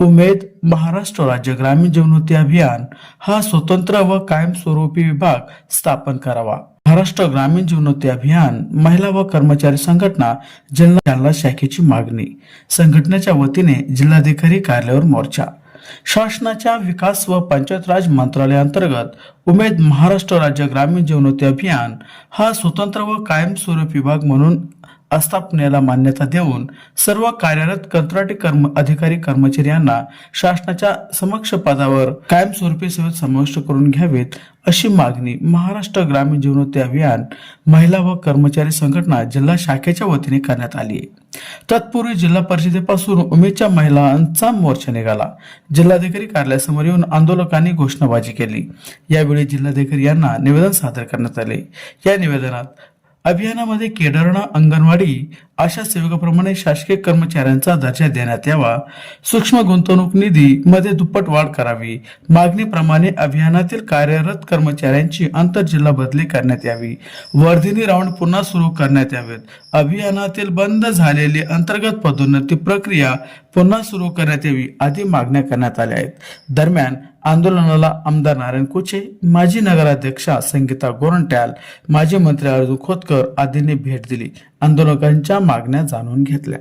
उमेद महाराष्ट्र राज्य ग्रामीण जीवनोन्नती अभियान हा स्वतंत्र व कायमस्वरूपी विभाग स्थापन करावा. महाराष्ट्र ग्रामीण जीवनोन्नती अभियान महिला व कर्मचारी संघटना जिल्हा जालना शाखेची मागणी. संघटनेच्या वतीने जिल्हाधिकारी कार्यालयावर मोर्चा. शासनाच्या विकास व पंचायत राज मंत्रालयाअंतर्गत उमेद महाराष्ट्र राज्य ग्रामीण जीवनोन्नती अभियान हा स्वतंत्र व कायमस्वरूपी विभाग म्हणून आस्थापनेला मान्यता देऊन सर्व कार्यरत कंत्राटी कर्म अधिकारी कर्मचारी यांना शासनाच्या समक्ष पदावर कायमस्वरूपी सेवेत समाविष्ट करून घ्यावेत अशी मागणी महाराष्ट्र ग्रामीण जीवनोन्नती अभियान महिला व कर्मचारी संघटना जिल्हा शाखेच्या वतीने करण्यात आली. तत्पूर्वी जिल्हा परिषदेपासून उमेदच्या महिलांचा मोर्चा निघाला. जिल्हाधिकारी कार्यालयासमोर येऊन आंदोलकांनी घोषणाबाजी केली. यावेळी जिल्हाधिकारी यांना निवेदन सादर करण्यात आले. या निवेदनात अभियानामध्ये केडरणा अंगणवाडी अशा सेवकाप्रमाणे शासकीय कर्मचाऱ्यांचा दर्जा देण्यात यावा. सूक्ष्म गुंतवणूक निधी मध्ये दुप्पट वाढ करावी. मागणीप्रमाणे अभियानातील कार्यरत कर्मचाऱ्यांची आंतरजिल्हा बदली करण्यात यावी. वर्धिनी राऊंड पुन्हा सुरू करण्यात यावेत. अभियानातील बंद झालेली अंतर्गत पदोन्नती प्रक्रिया पुन्हा सुरू करण्यात यावी आदी मागण्या करण्यात आल्या आहेत. दरम्यान आंदोलनाला आमदार नारायण कुचे माजी नगराध्यक्षा संगीता गोरंट्याल माजी मंत्री अर्जुन खोतकर आदींनी भेट दिली. आंदोलकांच्या मागण्या जाणून घेतल्या.